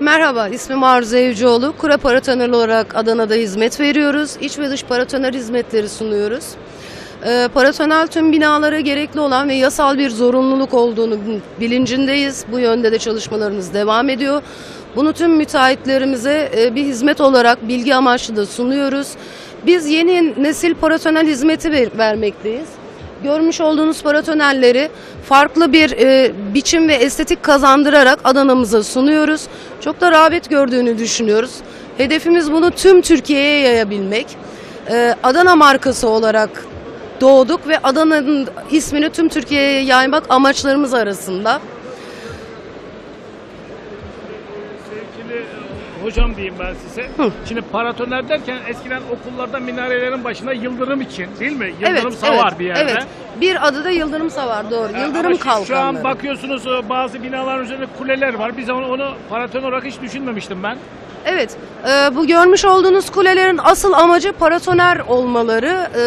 Merhaba, ismim Arzu Evcioğlu. Kura paratoner olarak Adana'da hizmet veriyoruz. İç ve dış paratoner hizmetleri sunuyoruz. Ee, paratoner tüm binalara gerekli olan ve yasal bir zorunluluk olduğunu bilincindeyiz. Bu yönde de çalışmalarımız devam ediyor. Bunu tüm müteahhitlerimize e, bir hizmet olarak bilgi amaçlı da sunuyoruz. Biz yeni nesil paratoner hizmeti ver- vermekteyiz. Görmüş olduğunuz paratonelleri farklı bir e, biçim ve estetik kazandırarak Adana'mıza sunuyoruz. Çok da rağbet gördüğünü düşünüyoruz. Hedefimiz bunu tüm Türkiye'ye yayabilmek. E, Adana markası olarak doğduk ve Adana'nın ismini tüm Türkiye'ye yaymak amaçlarımız arasında. Sevgili e, hocam diyeyim ben size. Şimdi paratoner derken eskiden okullarda minarelerin başına yıldırım için değil mi? Yıldırım savar bir yerde. Evet. Bir adı da Yıldırım Savar doğru. E, Yıldırım kalkanları. Şu an bakıyorsunuz e, bazı binaların üzerinde kuleler var. Biz onu, onu paratoner olarak hiç düşünmemiştim ben. Evet, e, bu görmüş olduğunuz kulelerin asıl amacı paratoner olmaları. E,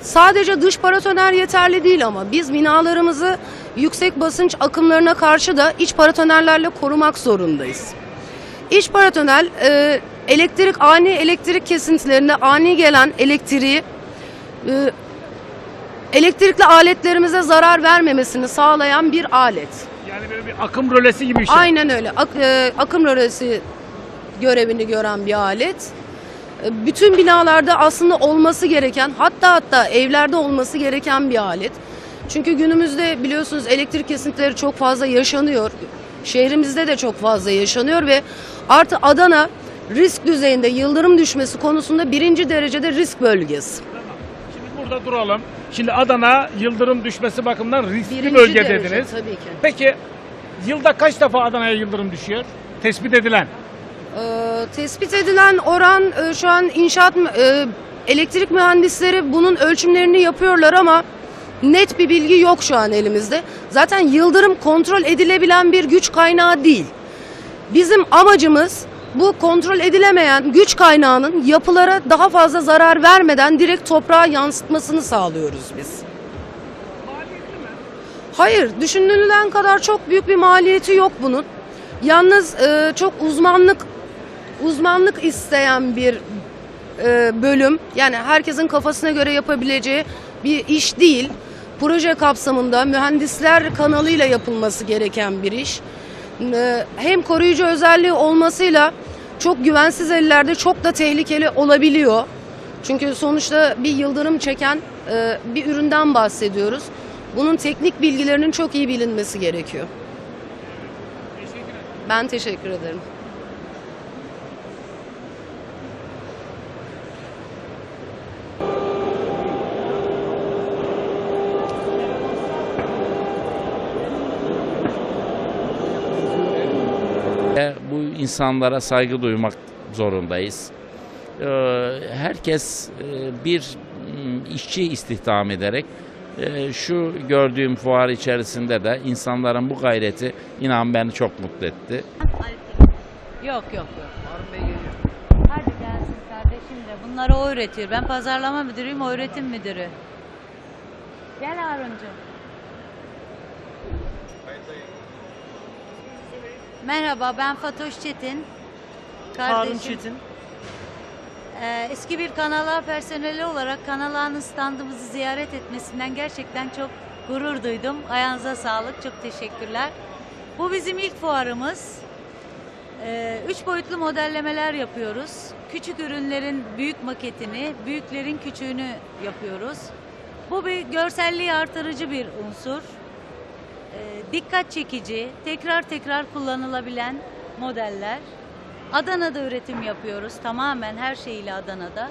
sadece dış paratoner yeterli değil ama biz binalarımızı yüksek basınç akımlarına karşı da iç paratonerlerle korumak zorundayız. İç paratoner e, elektrik ani elektrik kesintilerinde ani gelen elektriği e, elektrikli aletlerimize zarar vermemesini sağlayan bir alet. Yani böyle bir akım rölesi gibi bir şey. Aynen öyle. Ak- e, akım rölesi görevini gören bir alet. E, bütün binalarda aslında olması gereken, hatta hatta evlerde olması gereken bir alet. Çünkü günümüzde biliyorsunuz elektrik kesintileri çok fazla yaşanıyor. Şehrimizde de çok fazla yaşanıyor ve artı Adana risk düzeyinde yıldırım düşmesi konusunda birinci derecede risk bölgesi. Şimdi burada duralım. Şimdi Adana yıldırım düşmesi bakımından riskli Birinci bölge derece, dediniz. tabii ki. Peki yılda kaç defa Adana'ya yıldırım düşüyor? Tespit edilen. Ee, tespit edilen oran e, şu an inşaat mü- e, elektrik mühendisleri bunun ölçümlerini yapıyorlar ama net bir bilgi yok şu an elimizde. Zaten yıldırım kontrol edilebilen bir güç kaynağı değil. Bizim amacımız bu kontrol edilemeyen güç kaynağının yapılara daha fazla zarar vermeden direkt toprağa yansıtmasını sağlıyoruz biz. Hayır, düşünülen kadar çok büyük bir maliyeti yok bunun. Yalnız e, çok uzmanlık uzmanlık isteyen bir e, bölüm. Yani herkesin kafasına göre yapabileceği bir iş değil. Proje kapsamında mühendisler kanalıyla yapılması gereken bir iş. E, hem koruyucu özelliği olmasıyla çok güvensiz ellerde çok da tehlikeli olabiliyor. Çünkü sonuçta bir yıldırım çeken e, bir üründen bahsediyoruz. Bunun teknik bilgilerinin çok iyi bilinmesi gerekiyor. Ben teşekkür ederim. E, Bu insanlara saygı duymak zorundayız. E, Herkes e, bir m, işçi istihdam ederek e, şu gördüğüm fuar içerisinde de insanların bu gayreti inan beni çok mutlu etti. Yok yok yok. Hadi gelsin kardeşim de. Bunları o öğretiyor. Ben pazarlama müdürüyüm, o öğretim müdürü. Gel Haruncuğum. Merhaba, ben Fatoş Çetin. Kardeşim. Harun Çetin. Ee, eski bir Kanal A personeli olarak Kanal A'nın standımızı ziyaret etmesinden gerçekten çok gurur duydum. Ayağınıza sağlık, çok teşekkürler. Bu bizim ilk fuarımız. Ee, üç boyutlu modellemeler yapıyoruz. Küçük ürünlerin büyük maketini, büyüklerin küçüğünü yapıyoruz. Bu bir görselliği artırıcı bir unsur. Ee, dikkat çekici, tekrar tekrar kullanılabilen modeller. Adana'da üretim yapıyoruz. Tamamen her şeyiyle Adana'da.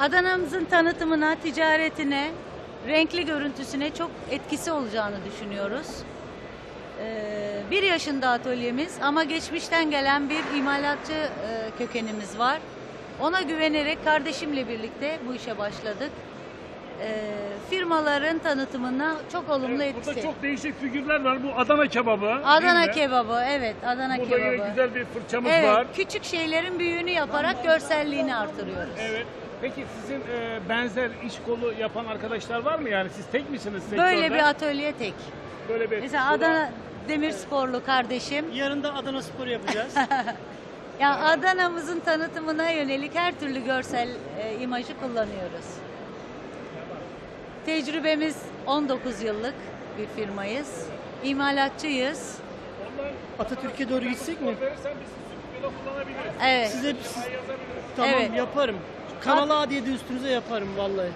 Adana'mızın tanıtımına, ticaretine, renkli görüntüsüne çok etkisi olacağını düşünüyoruz. Ee, bir yaşında atölyemiz ama geçmişten gelen bir imalatçı e, kökenimiz var. Ona güvenerek kardeşimle birlikte bu işe başladık. Ee, firmaların tanıtımına çok olumlu Evet, etkisi. Burada çok değişik figürler var. Bu Adana kebabı. değil Adana mi? kebabı, evet Adana Burada yine kebabı. güzel bir fırçamız Evet, var. küçük şeylerin büyüğünü yaparak görselliğini artırıyoruz. Evet. Peki sizin e, benzer iş kolu yapan arkadaşlar var mı? Yani siz tek misiniz sektörde? Böyle bir atölye tek. Böyle bir Mesela Bu da- Adana Demirsporlu kardeşim. Yarın da Adana Spor yapacağız. Ya Adana'mızın tanıtımına yönelik her türlü görsel e, imajı kullanıyoruz. Tecrübemiz 19 yıllık bir firmayız. İmalatçıyız. Atatürk'e doğru gitsek mi? Evet. Size siz, tamam Evet. yaparım. Kanal A diye de üstünüze yaparım vallahi.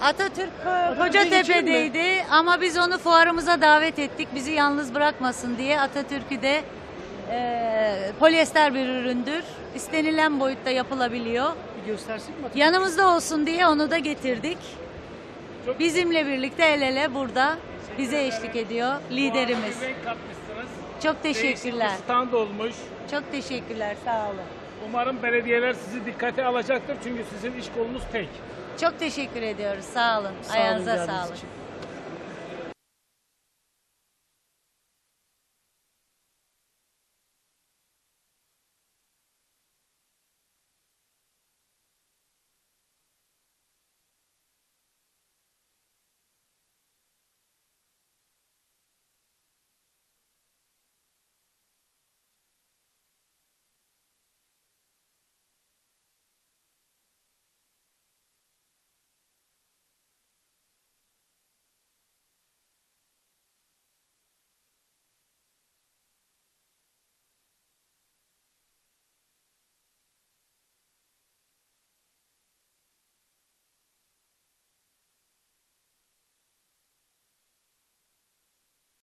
Atatürk e, Kocatepe'deydi ama biz onu fuarımıza davet ettik. Bizi yalnız bırakmasın diye Atatürk'ü de e, polyester bir üründür. İstenilen boyutta yapılabiliyor. Bir göstersek mi Atatürk? Yanımızda olsun diye onu da getirdik. Bizimle birlikte el ele burada bize eşlik ediyor liderimiz. Renk katmışsınız. Çok Değişik teşekkürler. bir stand olmuş. Çok teşekkürler. Sağ olun. Umarım belediyeler sizi dikkate alacaktır çünkü sizin iş kolunuz tek. Çok teşekkür ediyoruz. Sağ olun. Sağ olun Ayağınıza geldiğiniz sağlık. için.